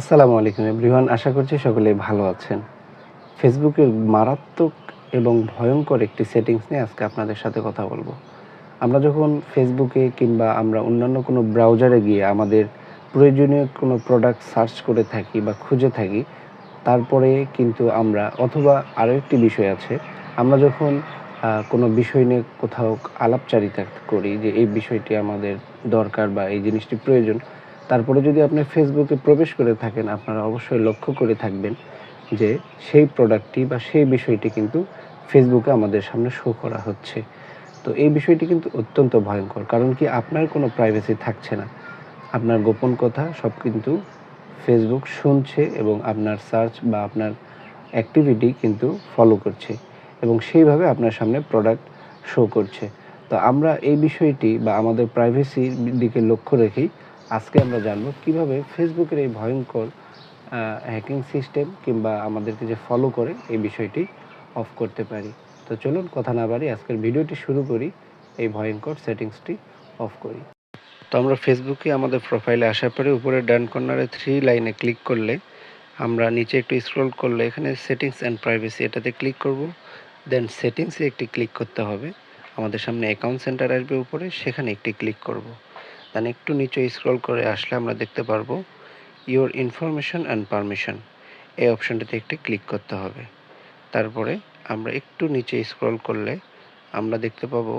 আসসালামু আলাইকুম এভরিওয়ান, আশা করছি সকলে ভালো আছেন। ফেসবুকের মারাত্মক এবং ভয়ঙ্কর একটি সেটিংস নিয়ে আজকে আপনাদের সাথে কথা বলব। আমরা যখন ফেসবুকে কিংবা আমরা অন্যান্য কোনো ব্রাউজারে গিয়ে আমাদের প্রয়োজনীয় কোনো প্রোডাক্ট সার্চ করে থাকি বা খুঁজে থাকি, তারপরে কিন্তু আমরা, অথবা আরও একটি বিষয় আছে, আমরা যখন কোনো বিষয় নিয়ে কোথাও আলাপচারিতা করি যে এই বিষয়টি আমাদের দরকার বা এই জিনিসটি প্রয়োজন তারপরে যদি আপনি ফেসবুকে প্রবেশ করে থাকেন, আপনারা অবশ্যই লক্ষ্য করে থাকবেন যে সেই প্রোডাক্টটি বা সেই বিষয়টি কিন্তু ফেসবুকে আমাদের সামনে শো করা হচ্ছে। তো এই বিষয়টি কিন্তু অত্যন্ত ভয়ঙ্কর, কারণ কি আপনার কোনো প্রাইভেসি থাকছে না। আপনার গোপন কথা সব কিন্তু ফেসবুক শুনছে এবং আপনার সার্চ বা আপনার অ্যাক্টিভিটি কিন্তু ফলো করছে এবং সেইভাবে আপনার সামনে প্রোডাক্ট শো করছে। তো আমরা এই বিষয়টি বা আমাদের প্রাইভেসির দিকে লক্ষ্য রেখেই আজকে আমরা জানব কীভাবে ফেসবুকের এই ভয়ঙ্কর হ্যাকিং সিস্টেম কিংবা আমাদেরকে যে ফলো করে এই বিষয়টি অফ করতে পারি। তো চলুন কথা না বাড়ি আজকের ভিডিওটি শুরু করি, এই ভয়ঙ্কর সেটিংসটি অফ করি। তো আমরা ফেসবুকে আমাদের প্রোফাইলে আসার পরে উপরে ডান কর্নারে থ্রি লাইনে ক্লিক করলে আমরা নিচে একটু স্ক্রল করলে এখানে সেটিংস অ্যান্ড প্রাইভেসি এটাতে ক্লিক করব। দেন সেটিংসে একটি ক্লিক করতে হবে। আমাদের সামনে অ্যাকাউন্ট সেন্টার আসবে উপরে, সেখানে একটি ক্লিক করব। দেন একটু নিচে স্ক্রল করে আসলে আমরা দেখতে পারব ইওর ইনফরমেশন অ্যান্ড পারমিশন এই অপশনটিতে একটি ক্লিক করতে হবে। তারপরে আমরা একটু নিচে স্ক্রল করলে আমরা দেখতে পাবো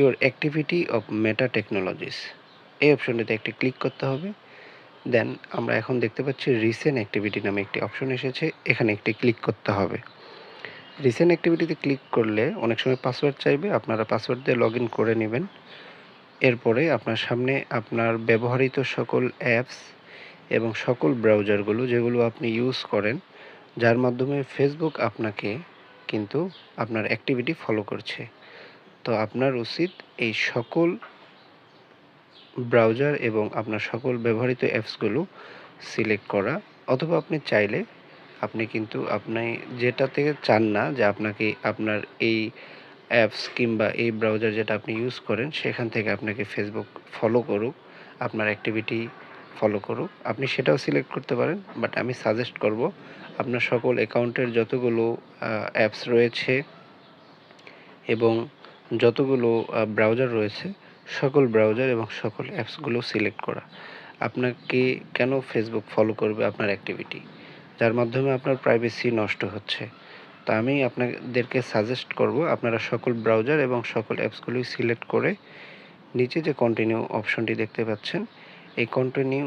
your activity off Meta technologies এই অপশনটিতে একটি ক্লিক করতে হবে। দেন আমরা এখন দেখতে পাচ্ছি রিসেন্ট অ্যাক্টিভিটি নামে একটি অপশন এসেছে, এখানে একটি ক্লিক করতে হবে। রিসেন্ট অ্যাক্টিভিটিতে ক্লিক করলে অনেক সময় পাসওয়ার্ড চাইবে, আপনারা পাসওয়ার্ড দিয়ে লগ করে নেবেন। এরপরে আপনার সামনে আপনার ব্যবহৃত সকল অ্যাপস এবং সকল ব্রাউজারগুলো যেগুলো আপনি ইউজ করেন, যার মাধ্যমে ফেসবুক আপনাকে কিন্তু আপনার অ্যাক্টিভিটি ফলো করছে। তো আপনার উচিত এই সকল ব্রাউজার এবং আপনার সকল ব্যবহৃত অ্যাপসগুলো সিলেক্ট করা, অথবা আপনি চাইলে আপনি কিন্তু আপনি যেটা থেকে চান না যে আপনাকে আপনার এই অ্যাপস কিংবা এই ব্রাউজার যেটা আপনি ইউজ করেন, সেখান থেকে আপনাকে ফেসবুক ফলো করুক, আপনার অ্যাক্টিভিটি ফলো করুক। আপনি সেটাও সিলেক্ট করতে পারেন বাট আমি সাজেস্ট করব আপনার সকল অ্যাকাউন্টের যতগুলো অ্যাপস রয়েছে এবং যতগুলো ব্রাউজার রয়েছে, সকল ব্রাউজার এবং সকল অ্যাপসগুলো সিলেক্ট করা। আপনাকে কেন ফেসবুক ফলো করবে আপনার অ্যাক্টিভিটি যার মাধ্যমে আপনার প্রাইভেসি নষ্ট হচ্ছে। তা আমি আপনাদেরকে সাজেস্ট করব আপনারা সকল ব্রাউজার এবং সকল অ্যাপসগুলি সিলেক্ট করে নিচে যে কন্টিনিউ অপশনটি দেখতে পাচ্ছেন, এই কন্টিনিউ